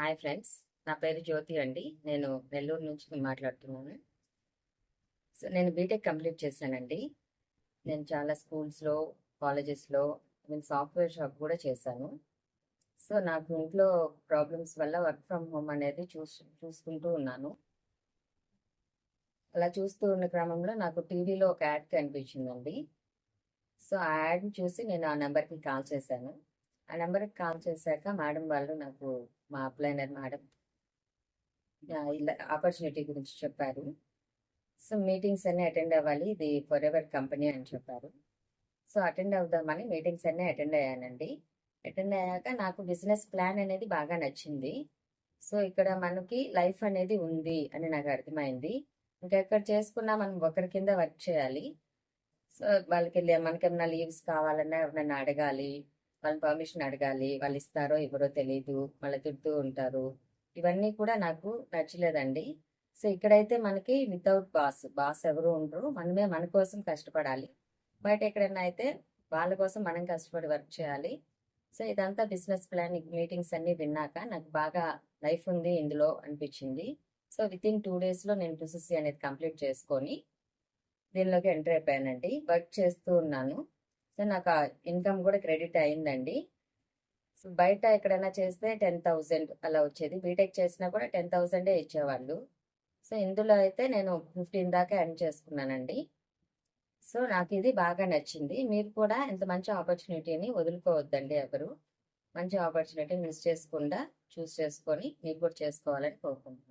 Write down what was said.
Hi friends నా పేరు జ్యోతి అండి. నేను నెల్లూరు నుంచి మాట్లాడుతున్నాను. సో నేను బీటెక్ కంప్లీట్ చేశానండి. నేను చాలా స్కూల్స్లో కాలేజెస్లో నేను సాఫ్ట్వేర్ షాప్ కూడా చేశాను. సో నాకు ఇంట్లో ప్రాబ్లమ్స్ వల్ల వర్క్ ఫ్రమ్ హోమ్ అనేది చూస్ చూసుకుంటూ ఉన్నాను. అలా చూస్తూ ఉన్న క్రమంలో నాకు టీవీలో ఒక యాడ్ కనిపించిందండి. సో ఆ యాడ్ చూసి నేను ఆ నెంబర్కి కాల్ చేశాను. ఆ నెంబర్కి కాల్ చేశాక మేడం వాళ్ళు నాకు మా అప్లైనర్ మేడం ఇలా ఆపర్చునిటీ గురించి చెప్పారు. సో మీటింగ్స్ అన్నీ అటెండ్ అవ్వాలి. ఇది ఫర్ ఎవర్ కంపెనీ అని చెప్పారు. సో అటెండ్ అవుదామని మీటింగ్స్ అన్నీ అటెండ్ అయ్యానండి. అటెండ్ అయ్యాక నాకు బిజినెస్ ప్లాన్ అనేది బాగా నచ్చింది. సో ఇక్కడ మనకి లైఫ్ అనేది ఉంది అని నాకు అర్థమైంది. ఇంకా ఎక్కడ చేసుకున్నా మనం ఒకరి కింద వర్క్ చేయాలి. సో వాళ్ళకి మనకి ఏమైనా లీవ్స్ కావాలన్నా ఎవరైనా అడగాలి. వాళ్ళని పర్మిషన్ అడగాలి వాళ్ళు ఇస్తారో ఎవరో తెలియదు మళ్ళీ తిడుతూ ఉంటారు. ఇవన్నీ కూడా నాకు నచ్చలేదండి. సో ఇక్కడైతే మనకి వితౌట్ బాస్ బాస్ ఎవరు ఉండరు. మనమే మన కోసం కష్టపడాలి. బయట ఎక్కడైనా అయితే వాళ్ళ కోసం మనం కష్టపడి వర్క్ చేయాలి. సో ఇదంతా బిజినెస్ ప్లాన్ మీటింగ్స్ అన్ని విన్నాక నాకు బాగా లైఫ్ ఉంది ఇందులో అనిపించింది. సో విత్ ఇన్ టూ డేస్లో నేను టూసీసీ అనేది కంప్లీట్ చేసుకొని దీనిలోకి ఎంటర్ అయిపోయానండి. వర్క్ చేస్తూ ఉన్నాను. సో నాకు ఇన్కమ్ కూడా క్రెడిట్ అయిందండి. సో బయట ఎక్కడైనా చేస్తే టెన్ థౌజండ్ అలా వచ్చేది. బీటెక్ చేసినా కూడా టెన్ థౌజండే ఇచ్చేవాళ్ళు. సో ఇందులో అయితే నేను ఫిఫ్టీన్ దాకా ఎర్న్ చేసుకున్నానండి. సో నాకు ఇది బాగా నచ్చింది. మీరు కూడా ఇంత మంచి ఆపర్చునిటీని వదులుకోవద్దండి ఎవరు. మంచి ఆపర్చునిటీ మిస్ చేసుకుండా చూస్ చేసుకొని మీరు కూడా చేసుకోవాలని కోరుకుంటున్నాను.